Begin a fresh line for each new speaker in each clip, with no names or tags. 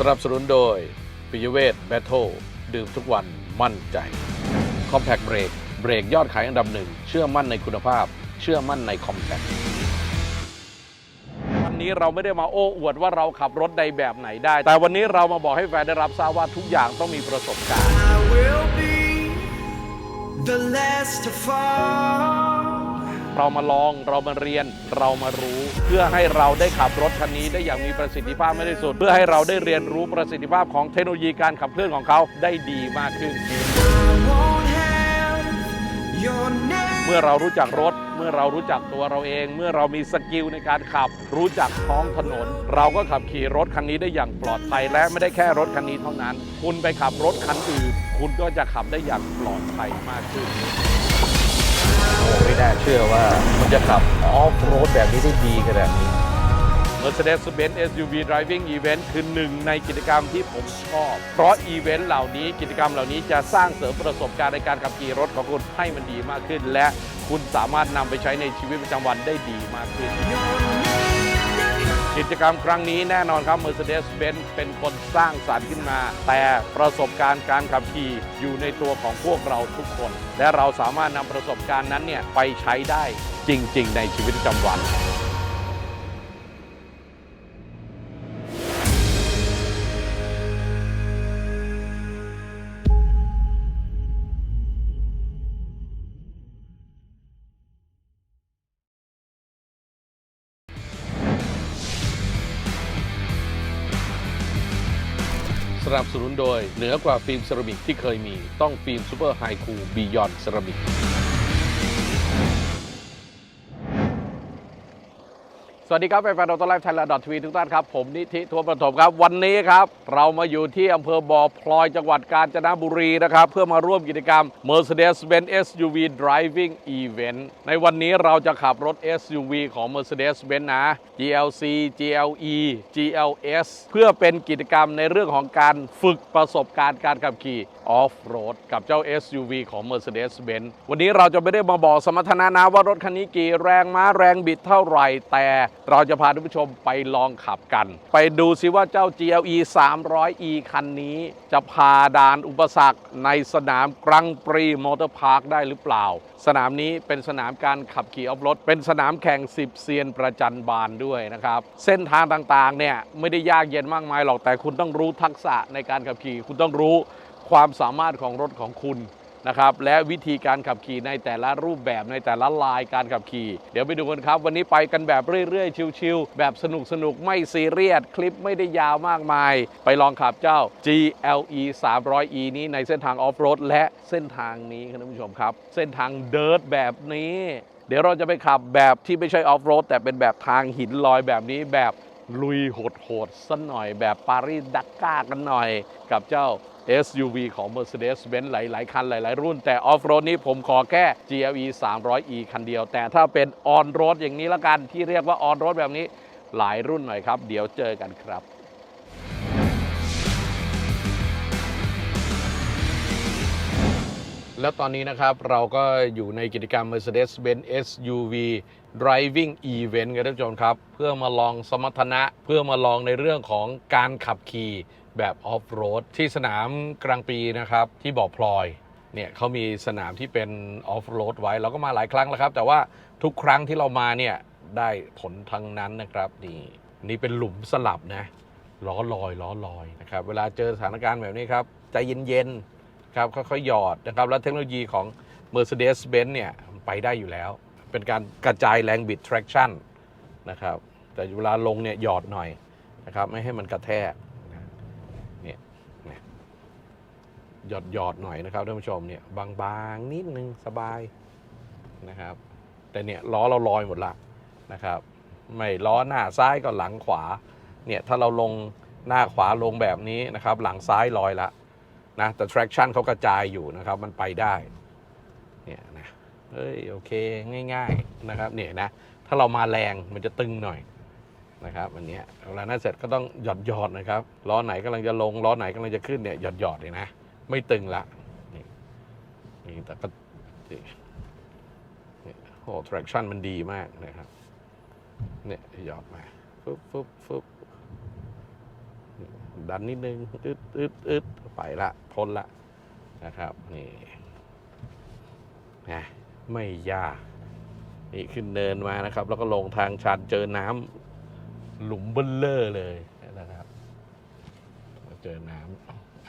สนับสนุนโดยปิยเวทแบทเทิลดื่มทุกวันมั่นใจ Compact Brake เบรกยอดขายอันดับหนึ่ง เชื่อมั่นในคุณภาพ เชื่อมั่นใน Compact วันนี้เราไม่ได้มาโอ้อวดว่าเราขับรถใดแบบไหนได้ แต่วันนี้เรามาบอกให้แฟนได้รับทราบว่าทุกอย่างต้องมีประสบการณ์
I will be the last to fall.
เรามาลองเรามาเรียนเรามารู้ เพื่อให้เราได้ขับรถคันนี้ได้อย่างมีประสิทธิภาพไม่ได้สุด เพื่อให้เราได้เรียนรู้ประสิทธิภาพของเทคโนโลยีการขับเคลื่อนของเขาได้ดีมากขึ้น เมื่อเรารู้จักรถ เมื่อเรารู้จักตัวเราเอง เมื่อเรามีสกิลในการขับ รู้จักท้องถนน เราก็ขับขี่รถคันนี้ได้อย่างปลอดภัยและไม่ได้แค่รถคันนี้เท่านั้น คุณไปขับรถคันอื่น คุณก็จะขับได้อย่างปลอดภัยมากขึ้น ผมไม่น่าเชื่อว่ามันจะขับออฟโรดแบบนี้ได้ดีขนาดนี้ Mercedes-Benz SUV Driving Event คือหนึ่งในกิจกรรมที่ผมชอบ เพราะอีเวนต์เหล่านี้กิจกรรมเหล่านี้จะสร้างเสริมประสบการณ์ในการขับขี่รถของคุณให้มันดีมากขึ้น และคุณสามารถนำไปใช้ในชีวิตประจำวันได้ดีมากขึ้น กิจกรรมครั้งนี้แน่นอนครับ Mercedes-Benz เป็นคนสร้างสารรค์ขึ้นมา แต่ประสบการณ์การขับขี่อยู่ในตัวของพวกเราทุกคน และเราสามารถนำประสบการณ์นั้นเนี่ยไปใช้ได้จริง ๆ ในชีวิตประจำวัน นับสนุนโดยเหนือกว่าฟิล์มเซรามิกที่เคยมีต้องฟิล์มซูเปอร์ไฮคูลบียอนเซรามิก สวัสดีครับแฟนๆดอทไลฟ์ไทยแลนด์ดอททีทุกท่านครับ ผมนิธิทัวร์ประถมครับ วันนี้ครับ เรามาอยู่ที่อำเภอบ่อพลอยจังหวัดกาญจนบุรีนะครับ เพื่อมาร่วมกิจกรรม Mercedes-Benz SUV Driving Event ในวันนี้เราจะขับรถ SUV ของ Mercedes-Benz นะ GLC GLE GLS เพื่อเป็นกิจกรรมในเรื่องของการฝึกประสบการณ์การขับขี่ ออฟโรดกับเจ้า SUV ของ Mercedes-Benz วันนี้เราจะไม่ได้มาบอกสมรรถนะนะว่ารถคันนี้กี่แรงม้าแรงบิดเท่าไหร่ แต่เราจะพาท่านผู้ชมไปลองขับกัน ไปดูซิว่าเจ้า GLE 300e คันนี้ จะพาด่านอุปสรรคในสนามกรังปรีมอเตอร์พาร์คได้หรือเปล่า สนามนี้เป็นสนามการขับขี่ออฟรถเป็นสนามแข่ง 10 เซียนประจันบานด้วยนะครับ เส้นทางต่างๆเนี่ยไม่ได้ยากเย็นมากมายหรอกแต่คุณต้องรู้ทักษะในการขับขี่คุณต้องรู้ ความสามารถของรถของคุณนะครับและวิธีการขับขี่ในแต่ละรูปแบบในแต่ละลายการขับขี่ เดี๋ยวไปดูกันครับ วันนี้ไปกันแบบเรื่อยๆ ชิวๆแบบสนุกๆไม่ซีเรียสคลิปไม่ได้ยาวมากมาย ไปลองขับเจ้า GLE 300e นี้ในเส้นทางออฟโรดและเส้นทางนี้ครับท่านผู้ชมครับ เส้นทางเดิร์ทแบบนี้ เดี๋ยวเราจะไปขับแบบที่ไม่ใช่ออฟโรดแต่เป็นแบบทางหินลอยแบบนี้แบบ ลุยโหดๆสักหน่อยแบบปารีสดักก้ากันหน่อยกับเจ้า SUV ของ Mercedes-Benz หลาย ๆ คัน หลาย ๆ รุ่น แต่ออฟโรดนี้ผมขอแค่ GLE 300e คันเดียว แต่ถ้าเป็นออนโรดอย่างนี้ละกันที่เรียกว่าออนโรดแบบนี้หลายรุ่นหน่อยครับ เดี๋ยวเจอกันครับแล้วตอนนี้นะครับเราก็อยู่ในกิจกรรม Mercedes-Benz SUV Driving Event กันท่านผู้ชมครับ เพื่อมาลองสมรรถนะ เพื่อมาลองในเรื่องของการขับขี่แบบออฟโรดที่สนามกลางปีนะครับที่บ่อพลอยเนี่ยเขามีสนามที่เป็นออฟโรดไว้เราก็มาหลายครั้งแล้วครับ แต่ว่าทุกครั้งที่เรามาเนี่ยได้ผลทั้งนั้นนะครับนี่นี่เป็นหลุมสลับนะล้อลอยล้อลอยนะครับเวลาเจอสถานการณ์แบบนี้ครับใจเย็นๆครับค่อยๆหยอดนะครับ แล้วเทคโนโลยีของ Mercedes-Benz เนี่ยไปได้อยู่แล้ว เป็นการกระจายแรงบิด traction นะครับ แต่เวลาลงเนี่ยหยอดหน่อยนะครับ ไม่ให้มันกระแทกนะเนี่ยเนี่ยหยอดหยอดหน่อยนะครับท่านผู้ชมเนี่ยบางๆนิดนึงสบายนะครับ แต่เนี่ยล้อเราลอยหมดละนะครับ ไม่ล้อหน้าซ้ายก็หลังขวาเนี่ยถ้าเราลงหน้าขวาลงแบบนี้นะครับ หลังซ้ายลอยละนะแต่ traction เขากระจายอยู่นะครับ มันไปได้เนี่ยนะ เอ้ยโอเคง่าย ๆนะครับเนี่ยนะถ้าเรามาแรงมันจะตึงหน่อยนะครับอันนี้เวลานั้นเสร็จก็ต้องหยอดหยอดนะครับล้อไหนกำลังจะลงล้อไหนกำลังจะขึ้นเนี่ยหยอดหยอดเลยนะไม่ตึงละนี่นี่แต่ก็โอ้ traction มันดีมากนะครับเนี่ยหยอดมาฟึบฟึบฟึบดันนิดนึงอึดอึดอึดไปละพ้นละนะครับนี่นะ ไม่ยากนี่ขึ้นเนินมานะครับ แล้วก็ลงทางชันเจอน้ำหลุมเบลเลอร์เลยนะครับมาเจอน้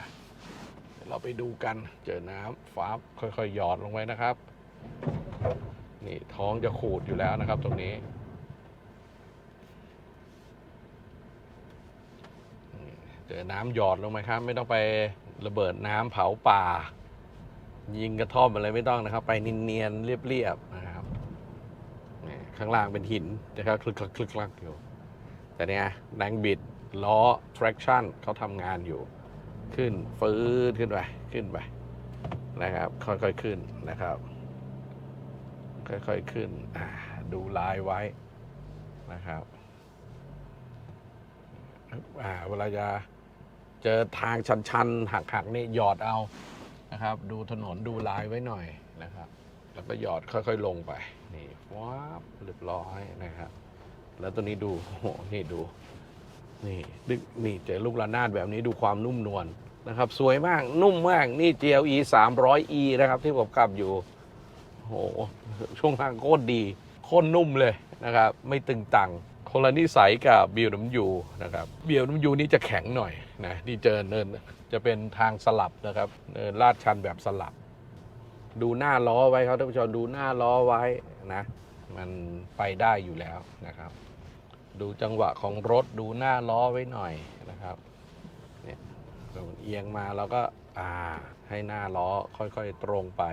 ำเราไปดูกันเจอน้ำฟ้าค่อยๆหยอดลงไปนะครับ นี่ท้องจะขูดอยู่แล้วนะครับ ตรงนี้เจอน้ำหยอดลงไปครับ ไม่ต้องไประเบิดน้ำเผาป่า ยิงกระท่อมอะไรไม่ต้องนะครับ ไปเนียนๆเรียบๆนะครับข้างล่างเป็นหินนะครับคลึกคลักคลึกคลักอยู่ แต่เนี่ยแรงบิดล้อ traction เขาทำงานอยู่ ขึ้นฟืดขึ้นไปขึ้นไปนะครับ ค่อยๆขึ้นนะครับ ค่อยๆขึ้นดูลายไว้นะครับอ่าเวลาจะเจอทางชันๆหักๆนี่หยอดเอา นะครับ ดูถนนดูลายไว้หน่อยนะครับ แล้วก็หยอดค่อยๆลงไป นี่ว้าบเรียบร้อยนะครับ แล้วตัวนี้ดูโอ้โหนี่ดู นี่ดึกนี่เจอลูกระนาดแบบนี้ดูความนุ่มนวลนะครับ สวยมากนุ่มมากนี่ GLE 300E นะครับที่ผมขับอยู่โอ้โหช่วงทางโคตรดีโคตรนุ่มเลยนะครับ ไม่ตึงตังคนละนิสัยกับเบิวน้ำยูนะครับ เบิวน้ำยูนี่จะแข็งหน่อยนะนี่เจอเนิน จะเป็นทางสลับนะครับลาดชันแบบสลับ ดูหน้าล้อไว้ครับท่านผู้ชมดูหน้าล้อไว้นะ มันไปได้อยู่แล้วนะครับ ดูจังหวะของรถดูหน้าล้อไว้หน่อยนะครับเนี่ยเอียงมาเราก็อ่าให้หน้าล้อค่อยๆตรงไป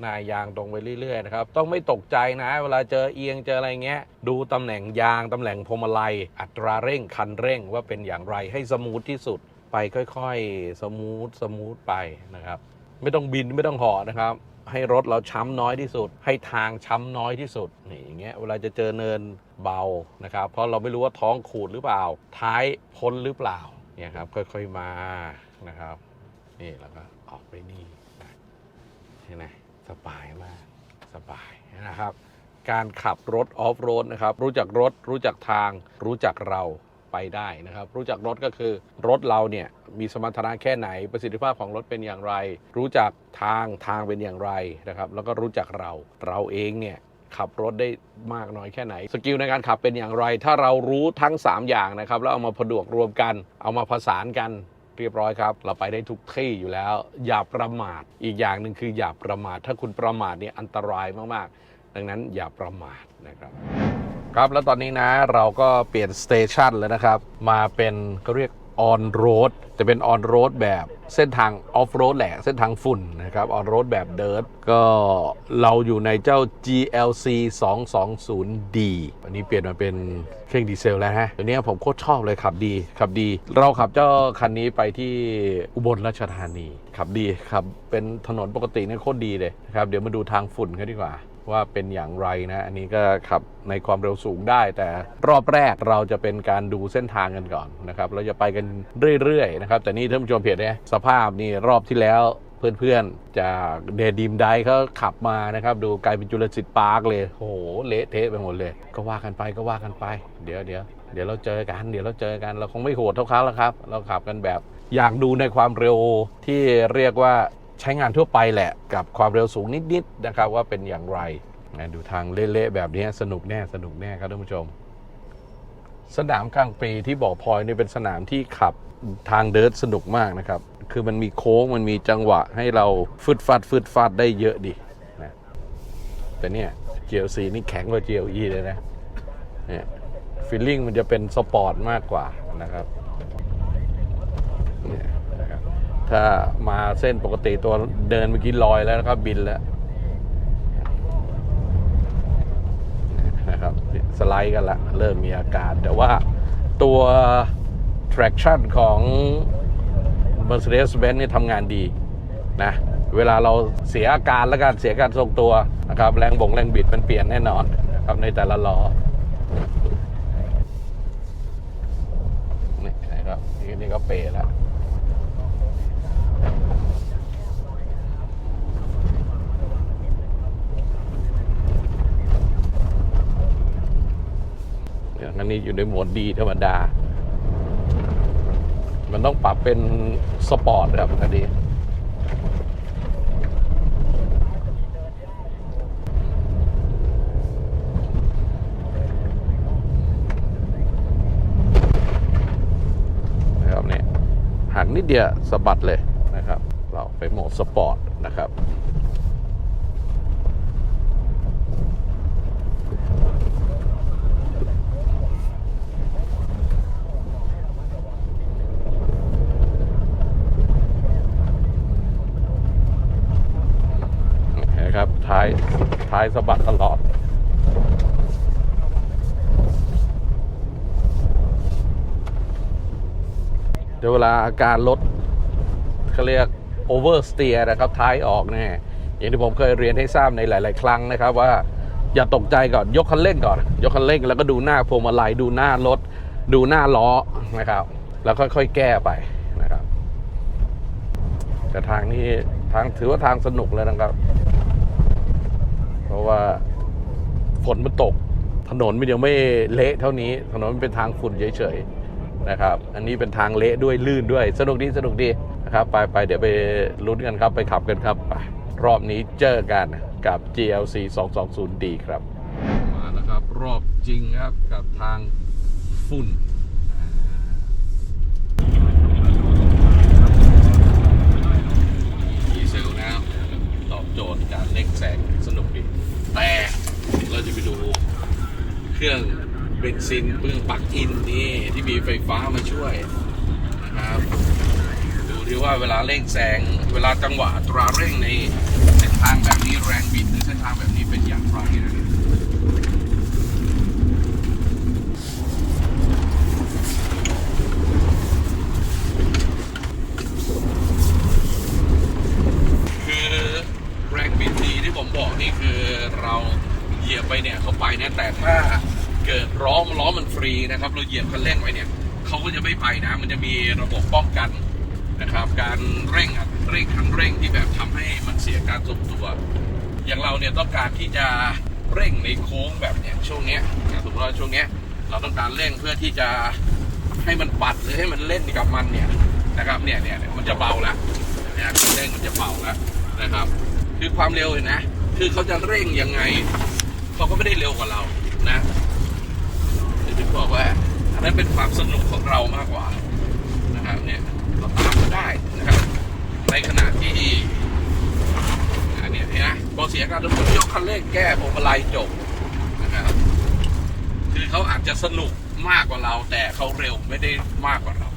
หน้ายางตรงไปเรื่อยๆนะครับ ต้องไม่ตกใจนะ เวลาเจอเอียงเจออะไรเงี้ย ดูตำแหน่งยางตำแหน่งพวงมาลัย อัตราเร่งคันเร่งว่าเป็นอย่างไรให้สมูทที่สุด ไปค่อยๆ สมูทสมูทไปนะครับ ไม่ต้องบินไม่ต้องเหอนะครับ ให้รถเราช้ำน้อยที่สุด ให้ทางช้ำน้อยที่สุดนี่อย่างเงี้ยเวลาจะเจอเนินเบานะครับ เพราะเราไม่รู้ว่าท้องขูดหรือเปล่า ท้ายพ้นหรือเปล่าเนี่ยครับค่อยๆมานะครับนี่แล้วก็ออกไปนี่เห็นไหมสบายมากสบายนะครับ การขับรถออฟโรดนะครับ รู้จักรถรู้จักทาง รู้จักเรา ไปได้นะครับ รู้จักรถก็คือรถเราเนี่ยมีสมรรถนะแค่ไหนประสิทธิภาพของรถเป็นอย่างไร รู้จักทางทางเป็นอย่างไรนะครับ แล้วก็รู้จักเราเราเองเนี่ยขับรถได้มากน้อยแค่ไหน สกิลในการขับเป็นอย่างไร ถ้าเรารู้ทั้ง 3 อย่างนะครับ แล้วเอามาผดวกรวมกัน เอามาผสานกันเรียบร้อยครับ เราไปได้ทุกที่อยู่แล้ว อย่าประมาทอีกอย่างหนึ่งคืออย่าประมาท ถ้าคุณประมาทเนี่ยอันตรายมากๆ ดังนั้นอย่าประมาทนะครับ ครับแล้วตอนนี้นะเราก็เปลี่ยนสเตชันแล้วนะครับ มาเป็นก็เรียกออนโรดจะเป็นออนโรดแบบเส้นทางออฟโรดแหละ เส้นทางฝุ่นนะครับออนโรดแบบเดิร์ทก็เราอยู่ในเจ้า GLC 220D อันนี้เปลี่ยนมาเป็นเครื่องดีเซลแล้วฮะตัวนี้ผมโคตรชอบเลยขับดีขับดี เราขับเจ้าคันนี้ไปที่อุบลราชธานีขับดีขับเป็นถนนปกติเนี่ยโคตรดีเลยนะครับเดี๋ยวมาดูทางฝุ่นกันดีกว่า ว่าเป็นอย่างไรนะ อันนี้ก็ขับในความเร็วสูงได้ แต่รอบแรกเราจะเป็นการดูเส้นทางกันก่อนนะครับ เราจะไปกันเรื่อยๆนะครับ แต่นี่ท่านผู้ชมเห็นเนี่ยสภาพนี่รอบที่แล้วเพื่อนๆจากเดดิมไดเขาขับมานะครับ ดูกลายเป็นจุลศิษย์ปาร์คเลยโอ้โหเละเทะไปหมดเลย ก็ว่ากันไปก็ว่ากันไป เดี๋ยวเดี๋ยวเดี๋ยวเราเจอกันเดี๋ยวเราเจอกันเราคงไม่โหดเท่าเขาแล้วครับ เราขับกันแบบ อยากดูในความเร็วที่เรียกว่า ใช้งานทั่วไปแหละกับความเร็วสูงนิดๆนะครับว่าเป็นอย่างไรนะดูทางเละๆแบบนี้สนุกแน่สนุกแน่ครับท่านผู้ชม สนามกลางปีที่บ่อพลอยนี่เป็นสนามที่ขับทางเดิร์ทสนุกมากนะครับ คือมันมีโค้งมันมีจังหวะให้เราฟึดฟัดฟึดฟัดได้เยอะดีนะแต่เนี่ย GLC นี่แข็งกว่า GLE เลยนะเนี่ยฟีลลิ่งมันจะเป็นสปอร์ตมากกว่านะครับเนี่ยนะครับ ถ้ามาเส้นปกติตัวเดินเมื่อกี้ลอยแล้วนะครับ บินแล้วนะครับสไลด์กันละ เริ่มมีอาการ แต่ว่าตัว traction ของ Mercedes-Benz นี่ทำงานดีนะเวลาเราเสียอาการแล้วกันเสียการทรงตัวนะครับแรงบ่งแรงบิดมันเปลี่ยนแน่นอนครับในแต่ละล้อนี่นะครับนี่ก็เปย์แล้ว อันนี่อยู่ในโหมดดีธรรมดา มันต้องปรับเป็นสปอร์ตครับอันนี้นะครับเนี่ยหักนิดเดียวสะบัดเลยนะครับ เราไปโหมดสปอร์ตนะครับท้ายท้ายสะบัดตลอด เดี๋ยวเวลาอาการรถเขาเรียกโอเวอร์สเตียนะครับ ท้ายออกแน่อย่างที่ผมเคยเรียนให้ทราบในหลาย ๆ ครั้งนะครับว่าอย่าตกใจก่อนยกคันเร่งก่อน ยกคันเร่งแล้วก็ดูหน้าพวงมาลัยดูหน้ารถ ดูหน้าล้อนะครับ แล้วค่อยๆแก้ไปนะครับ แต่ทางนี้ทางถือว่าทางสนุกเลยนะครับ เพราะว่าฝนมันตก ถนนมันยังไม่เละเท่านี้ ถนนมันเป็นทางฝุ่นเฉยๆนะครับ อันนี้เป็นทางเละด้วยลื่นด้วย สนุกดีสนุกดีนะครับไปไปเดี๋ยวไปลุ้นกันครับไปขับกันครับไปรอบนี้เจอกันกับ GLC 220D ครับ มาแล้วครับ รอบจริงครับกับทางฝุ่นดีเซลนะตอบโจทย์การเล่งแสง แต่เราจะไปดูเครื่องเบนซินเครื่องปลั๊กอินนี่ที่มีไฟฟ้ามาช่วยนะครับดูที่ว่าเวลาเร่งแสงเวลาจังหวะอัตราเร่งในเส้นทางแบบนี้แรงบิดในเส้นทางแบบนี้เป็นอย่างไรนะคือแรงบิดดีที่ผม บอกนี่คือเราเหยียบไปเนี่ยเขาไปนะแต่ถ้าเกิดล้อมล้อมันฟรีนะครับ เราเหยียบคันเร่งไว้เนี่ยเขาก็จะไม่ไปนะ มันจะมีระบบป้องกันนะครับ การเร่งอัดเร่งคันเร่งที่แบบทำให้มันเสียการทรงตัว อย่างเราเนี่ยต้องการที่จะเร่งในโค้งแบบเนี้ยช่วงเนี้ยอย่างสมมติว่าช่วงเนี้ยเราต้องการเร่งเพื่อที่จะให้มันปัดหรือให้มันเล่นกับมันเนี่ยนะครับเนี่ยเนี่ยเนี่ยมันจะเบาแล้วเนี่ยคันเร่งมันจะเบาแล้วนะครับ คือความเร็วเห็นนะ คือเขาจะเร่งยังไงเขาก็ไม่ได้เร็วกว่าเรานะถึงบอกว่าอันนั้นเป็นความสนุกของเรามากกว่านะครับเนี่ยเราตามได้นะครับในขณะที่อันนี้นไหมพอเสียการทุนยกคันเร่งแก้พวงมาลัยจบนะครับคือเขาอาจจะสนุกมากกว่าเรา แต่เขาเร็วไม่ได้มากกว่าเรา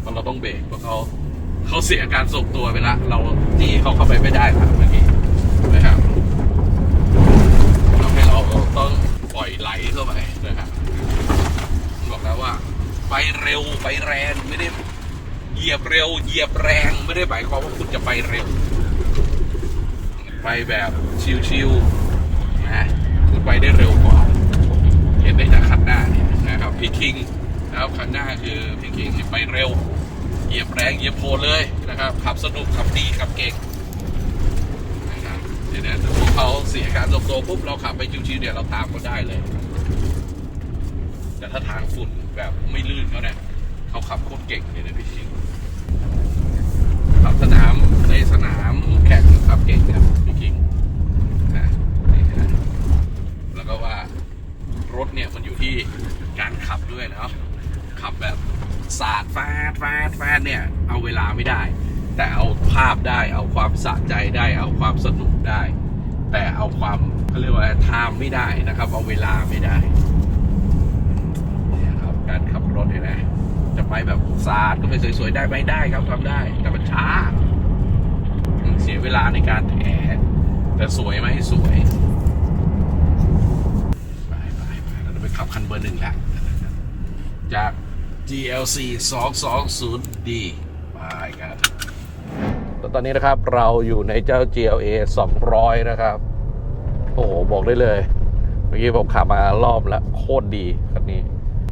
เพราะเราต้องเบรกเพราะเขา เขาเสียการทรงตัวไปละ เราจี้เขาเข้าไปไม่ได้ครับเมื่อกี้นะครับทำให้เราต้องปล่อยไหลเข้าไปนะครับบอกแล้วว่าไปเร็วไปแรงไม่ได้เหยียบเร็ว เหยียบแรงไม่ได้หมายความว่าคุณจะไปเร็ว ไปแบบชิวๆนะคุณไปได้เร็วกว่า เห็นได้จากคันหน้าเนี่ยนะครับพี่คิงนะครับคันหน้าคือพี่คิงไปเร็ว เหยียบแรงเหยียบโพเลยนะครับ ขับสนุกขับดีขับเก่งนะครับเดี๋ยวนะถ้าพวกเขาเสียการทรงตัวปุ๊บเราขับไปชิวๆเนี่ยเราตามเขาได้เลย แต่ถ้าทางฝุ่นแบบไม่ลื่นเขาเนี่ยเขาขับโคตรเก่งเลยนะพี่ชิงขับสนามในสนามแข่งขับเก่งครับพี่คิงนะนี่นะแล้วก็ว่ารถเนี่ยมันอยู่ที่การขับด้วยนะขับแบบ สาดฟาดฟาดฟาดเนี่ย เอาเวลาไม่ได้ แต่เอาภาพได้ เอาความสะใจได้ เอาความสนุกได้ แต่เอาความเขาเรียกว่าไทม์ไม่ได้นะครับ เอาเวลาไม่ได้เนี่ยครับการขับรถเนี่ยนะจะไปแบบสาดก็ไปสวยๆได้ไหม่ได้ครับทำได้ แต่มันช้าเสียเวลาในการแถแต่สวยไหมสวยไปไปไปเราจะไปขับคันเบอร์หนึ่งแล้วจาก GLC 220D ไปกันตอนนี้นะครับเราอยู่ในเจ้า GLA 200 นะครับ โอ้โห บอกได้เลย เมื่อกี้ผมขับมารอบแล้วโคตรดีคันนี้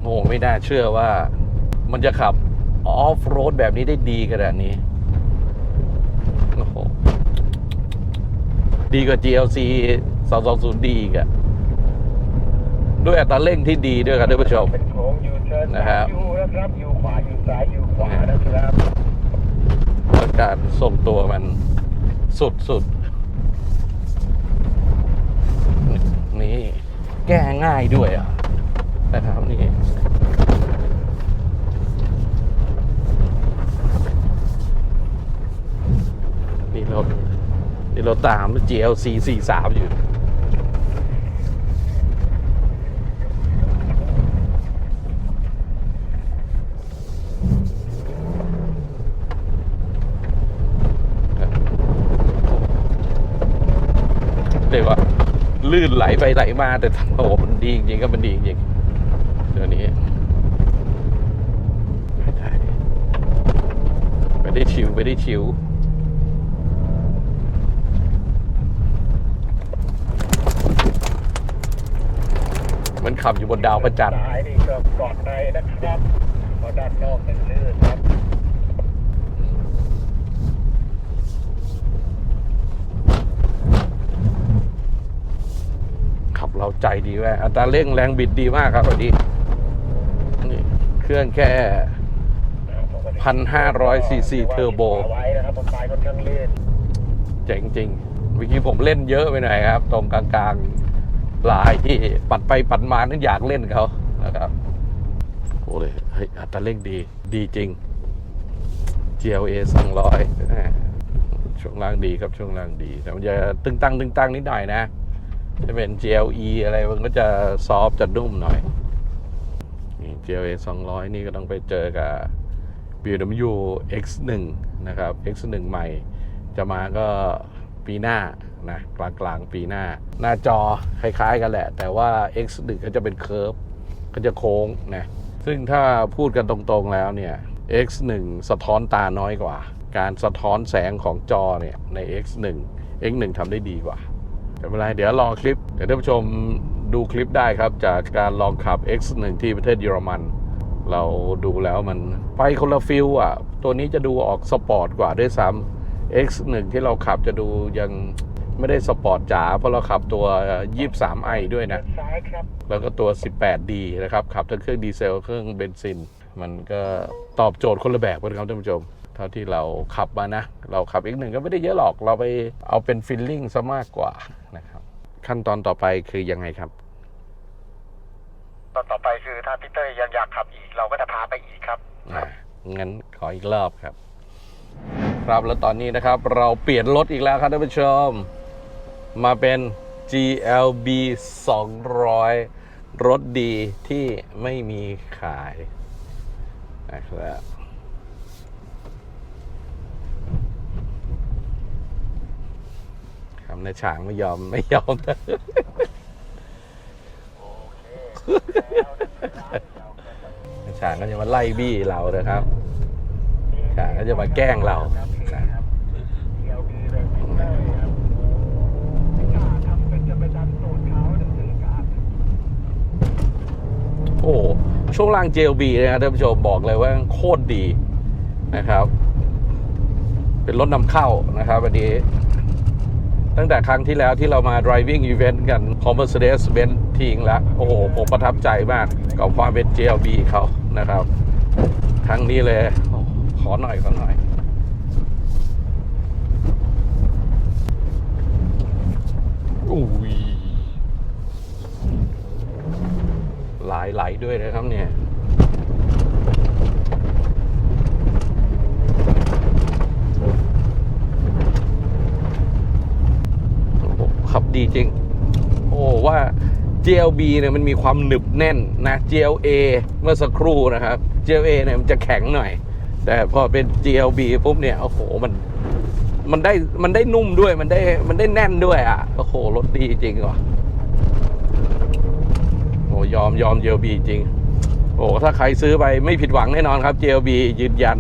โอ้โหไม่น่าเชื่อว่ามันจะขับออฟโรดแบบนี้ได้ดีขนาดนี้โอ้โหดีกว่า GLC 220D อีกอะ ด้วยอัตราเร่งที่ดีด้วยครับท่านผู้ชม
เป็นโค้งยูเทิร์น
นะครับ
ยูนะครับยูขวายูซ้ายยูขวานะครับ
แล้วการส่งตัวมันสุดสุดนี่แก้ง่ายด้วยอะนะครับนี่นี่เรานี่เราตาม GLC 43 อยู่ เรียกว่า ลื่ นไหลไปไหลมา แต่ถนนมันดีจริงๆก็มันดีจริงๆเดี๋ยวนี้ไม่ได้ไปได้ชิวไปได้ชิวมันขับอยู่บนดาวพระจันทร์
ซ้ายนี่ก็ปลอดภัยนะครับพราะด้านนอกเป็นลื่นครับ
บเราใจดีแม่อัตราเร่งแรงบิดดีมากครับวันนี้นี่เครื่องแค่1,500 cc เทอร์โบ
ไว้นะครับผมซ้ายค่อนข้างลื่น
เจ๋งจริงเมื่อกี้ผมเล่นเยอะไปหน่อยครับ ตรงกลางๆลายที่ปัดไปปัดมานั้นอยากเล่นเขานะครับโอ้เลยเฮ้ยอัตราเร่งดีดีจริง GLA 200ช่วงล่างดีครับช่วงล่างดี แต่มันจะตึงตังตึงตังนิดหน่อยนะ จะเป็น GLE อะไรมันก็จะซอฟจะนุ่มหน่อยนี่ GLA 200 นี่ก็ต้องไปเจอกับ BMW X1 นะครับ X1 ใหม่ จะมาก็ปีหน้านะกลางกลางๆปีหน้า หน้าจอคล้าย ๆ กันแหละ แต่ว่า X1 ก็จะเป็นเคิร์ฟก็จะโค้งนะซึ่งถ้าพูดกันตรงๆแล้วเนี่ย X1 สะท้อนตาน้อยกว่า การสะท้อนแสงของจอเนี่ยใน X1 X1 ทำได้ดีกว่า ไม่เป็นไรเดี๋ยวรอคลิปเดี๋ยวท่านผู้ชมดูคลิปได้ครับ จากการลองขับ X1 ที่ประเทศเยอรมัน เราดูแล้วมันไปคนละฟิลอะ ตัวนี้จะดูออกสปอร์ตกว่าด้วยซ้ำ X1 ที่เราขับจะดูยังไม่ได้สปอร์ตจ๋าเพราะเราขับตัว 23i ด้วยนะ
ซ้ายครับ
แล้วก็ตัว 18D นะครับ ขับทั้งเครื่องดีเซลเครื่องเบนซิน มันก็ตอบโจทย์คนละแบบกันครับท่านผู้ชม ท่าที่เราขับมานะ เราขับอีกหนึ่งก็ไม่ได้เยอะหรอกเราไปเอาเป็นฟิลลิ่งซะมากกว่านะครับ ขั้นตอนต่อไปคือยังไงครับ
ตอนต่อไปคือถ้าพีเตอร์ยังอยากขับอีกเราก็จะพาไปอีกครับ
อะงั้นขออีกรอบครับ ครับแล้วตอนนี้นะครับ เราเปลี่ยนรถอีกแล้วครับท่านผู้ชม มาเป็น GLB 200 รถดีที่ไม่มีขายนะครับ คำในฉางไม่ยอมไม่ยอมในฉางก็จะมาไล่บี้เรานะครับฉางก็จะมาแกล้งเรานะโอ้ช่วงล่าง JLB นะครับท่านผู้ชมบอกเลยว่าโคตรดีนะครับ เป็นรถนำเข้านะครับวันนี้ ตั้งแต่ครั้งที่แล้วที่เรามา driving event กันของ Mercedes-Benz ทิ้งแล้วโอ้โห ผมประทับใจมากกับความเป็น JLB เขานะครับ ครั้งนี้เลยอขอหน่อยขอหน่อย อุ้ยหลายไหลด้วยนะครับเนี่ย โอ้โหขับ ดีจริง โอ้ว่า GLB เนี่ยมันมีความหนึบแน่นนะ GLA เมื่อสักครู่นะครับ GLA เนี่ยมันจะแข็งหน่อย แต่พอเป็น GLB ปุ๊บเนี่ยโอ้โหมันมันได้มันได้นุ่มด้วยมันได้มันได้แน่นด้วยอะโอ้โหรถดีจริงว่ะโอ้ยอมยอม GLB จริง โอ้ถ้าใครซื้อไปไม่ผิดหวังแน่นอนครับ GLB ยืนยัน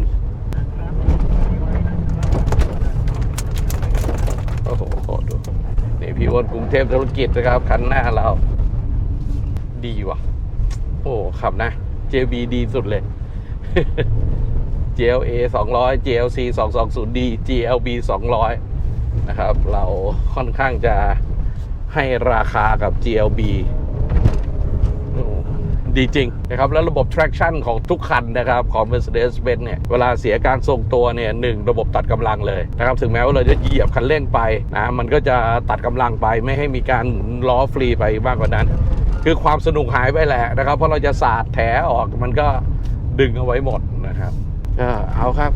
โอ้โหดูนี่พี่อ้วนกรุง เทพธุรกิจนะครับ คันหน้าเรา ดีว่ะ โอ้ขับนะ JB ดีสุดเลย GLA 200 GLC 220D GLB 200 นะครับ เราค่อนข้างจะให้ราคากับ GLB จริงนะครับแล้วระบบ traction ของทุกคันนะครับของ Mercedes-Benz เนี่ยเวลาเสียการทรงตัวเนี่ยหนึ่งระบบตัดกำลังเลยนะครับถึงแม้ว่าเราจะเหยียบคันเร่งไปนะมันก็จะตัดกำลังไปไม่ให้มีการหมุนล้อฟรีไปมากกว่านั้น คือความสนุกหายไปแหละนะครับ เพราะเราจะสาดแถออกมันก็ดึงเอาไว้หมดนะครับก็เอาครับ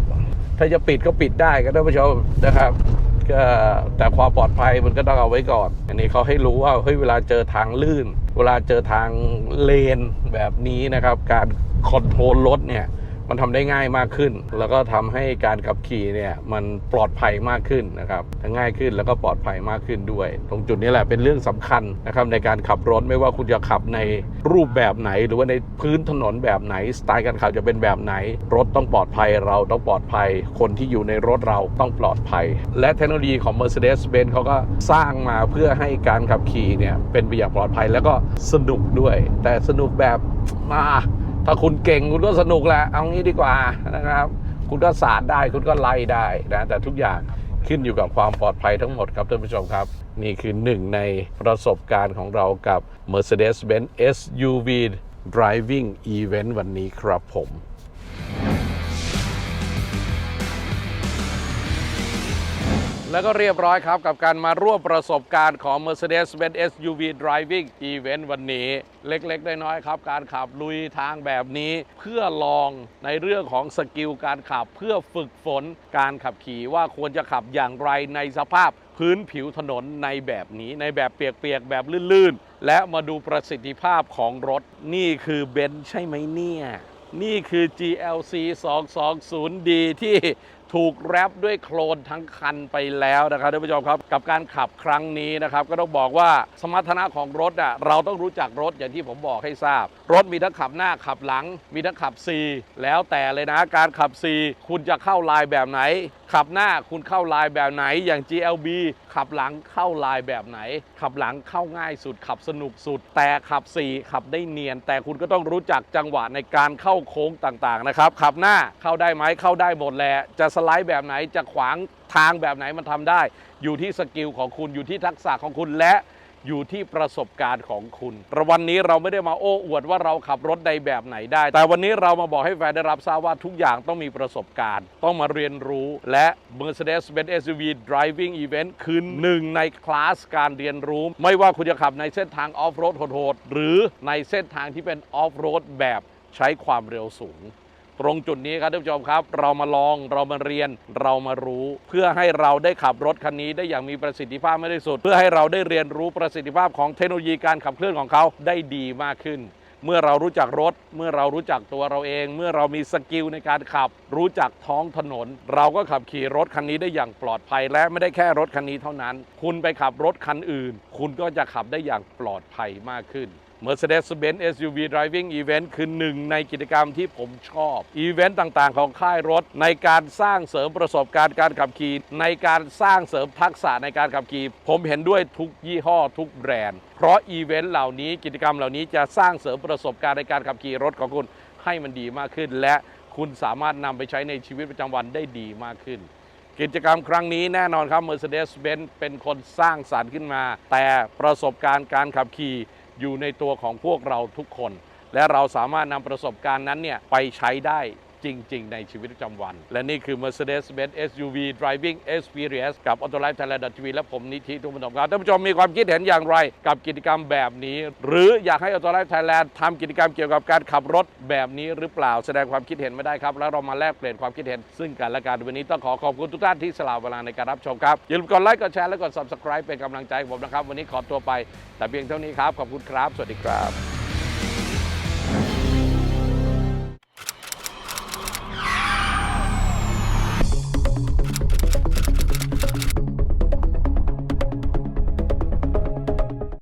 ถ้าจะปิดก็ปิดได้ก็ท่านผู้ชมนะครับ ก็แต่ความปลอดภัยมันก็ต้องเอาไว้ก่อน อันนี้เขาให้รู้ว่าเฮ้ยเวลาเจอทางลื่น เวลาเจอทางเลนแบบนี้นะครับ การคอนโทรลรถเนี่ย มันทำได้ง่ายมากขึ้น แล้วก็ทำให้การขับขี่เนี่ยมันปลอดภัยมากขึ้นนะครับทั้งง่ายขึ้นแล้วก็ปลอดภัยมากขึ้นด้วย ตรงจุดนี้แหละเป็นเรื่องสำคัญนะครับในการขับรถไม่ว่าคุณจะขับในรูปแบบไหน หรือว่าในพื้นถนนแบบไหน สไตล์การขับจะเป็นแบบไหน รถต้องปลอดภัยเราต้องปลอดภัย คนที่อยู่ในรถเราต้องปลอดภัย และเทคโนโลยีของ Mercedes-Benz เขาก็สร้างมาเพื่อให้การขับขี่เนี่ยเป็นไปอย่างปลอดภัยแล้วก็สนุกด้วย แต่สนุกแบบมา ถ้าคุณเก่งคุณก็สนุกแหละเอางี้ดีกว่านะครับ คุณก็สาดได้คุณก็ไล่ได้นะแต่ทุกอย่างขึ้นอยู่กับความปลอดภัยทั้งหมดครับท่านผู้ชมครับ นี่คือหนึ่งในประสบการณ์ของเรากับ Mercedes-Benz SUV Driving Event วันนี้ครับผม แล้วก็เรียบร้อยครับกับการมาร่วมประสบการณ์ของ Mercedes-Benz SUV Driving Event วันนี้ เล็กๆ น้อยๆครับ การขับลุยทางแบบนี้ เพื่อลองในเรื่องของสกิลการขับเพื่อฝึกฝนการขับขี่ว่าควรจะขับอย่างไรในสภาพพื้นผิวถนนในแบบนี้ ในแบบเปียกๆ แบบลื่นๆ และมาดูประสิทธิภาพของรถ นี่คือเบนซ์ใช่ไหมเนี่ย นี่คือ GLC 220D ที่ ถูกแรปด้วยโคลนทั้งคันไปแล้วนะครับท่านผู้ชมครับ กับการขับครั้งนี้นะครับ ก็ต้องบอกว่าสมรรถนะของรถอะเราต้องรู้จักรถอย่างที่ผมบอกให้ทราบ รถมีทั้งขับหน้าขับหลัง มีทั้งขับ C แล้วแต่เลยนะการขับ C คุณจะเข้าลายแบบไหนขับหน้าคุณเข้าลายแบบไหนอย่าง GLB ขับหลังเข้าลายแบบไหน ขับหลังเข้าง่ายสุด ขับสนุกสุด แต่ขับ 4 ขับได้เนียน แต่คุณก็ต้องรู้จักจังหวะในการเข้าโค้งต่างๆนะครับ ขับหน้าเข้าได้ไหมเข้าได้หมดแหละจะสไลด์แบบไหนจะขวางทางแบบไหนมันทำได้ อยู่ที่สกิลของคุณอยู่ที่ทักษะของคุณและ อยู่ที่ประสบการณ์ของคุณวันนี้เราไม่ได้มาโอ้อวดว่าเราขับรถในแบบไหนได้ แต่วันนี้เรามาบอกให้แฟนได้รับทราบว่าทุกอย่างต้องมีประสบการณ์ ต้องมาเรียนรู้และ Mercedes-Benz SUV Driving Event คือหนึ่งในคลาสการเรียนรู้ ไม่ว่าคุณจะขับในเส้นทางออฟโรดโหดๆหรือในเส้นทางที่เป็นออฟโรดแบบใช้ความเร็วสูง ตรงจุดนี้ครับท่านผู้ชมครับ เรามาลองเรามาเรียนเรามารู้ เพื่อให้เราได้ขับรถคันนี้ได้อย่างมีประสิทธิภาพไม่ได้สุด เพื่อให้เราได้เรียนรู้ประสิทธิภาพของเทคโนโลยีการขับเคลื่อนของเขาได้ดีมากขึ้น เมื่อเรารู้จักรถ เมื่อเรารู้จักตัวเราเอง เมื่อเรามีสกิลในการขับ รู้จักท้องถนน เราก็ขับขี่รถคันนี้ได้อย่างปลอดภัย และไม่ได้แค่รถคันนี้เท่านั้น คุณไปขับรถคันอื่น คุณก็จะขับได้อย่างปลอดภัยมากขึ้น Mercedes-Benz SUV Driving Event คือหนึ่งในกิจกรรมที่ผมชอบ อีเวนต์ต่างๆ ของค่ายรถ ในการสร้างเสริมประสบการณ์การขับขี่ ในการสร้างเสริมทักษะในการขับขี่ ผมเห็นด้วยทุกยี่ห้อทุกแบรนด์ เพราะอีเวนต์เหล่านี้กิจกรรมเหล่านี้จะสร้างเสริมประสบการณ์ในการขับขี่รถของคุณให้มันดีมากขึ้น และคุณสามารถนำไปใช้ในชีวิตประจำวันได้ดีมากขึ้นกิจกรรมครั้งนี้แน่นอนครับ Mercedes-Benz เป็นคนสร้างสารรค์ขึ้นมา แต่ประสบการณ์การขับขี่ อยู่ในตัวของพวกเราทุกคน และเราสามารถนำประสบการณ์นั้นเนี่ยไปใช้ได้ จริง ๆ ในชีวิตประจำวัน และนี่คือ Mercedes-Benz SUV Driving Experience กับ Auto Life Thailand TV และผมนิธิทุกผู้ชมครับท่านผู้ชมมีความคิดเห็นอย่างไรกับกิจกรรมแบบนี้ หรืออยากให้ Auto Life Thailand ทำกิจกรรมเกี่ยวกับการขับรถแบบนี้หรือเปล่าแสดงความคิดเห็นไม่ได้ครับ แล้วเรามาแลกเปลี่ยนความคิดเห็น ซึ่งกันและกันวันนี้ต้องขอขอบคุณทุกท่านที่สละเวลาในการรับชมครับอย่าลืมกดไลค์กดแชร์และกด Subscribe เป็นกำลังใจผมนะครับวันนี้ขอตัวไป แต่เพียงเท่านี้ครับขอบคุณครับ สวัสดีครับ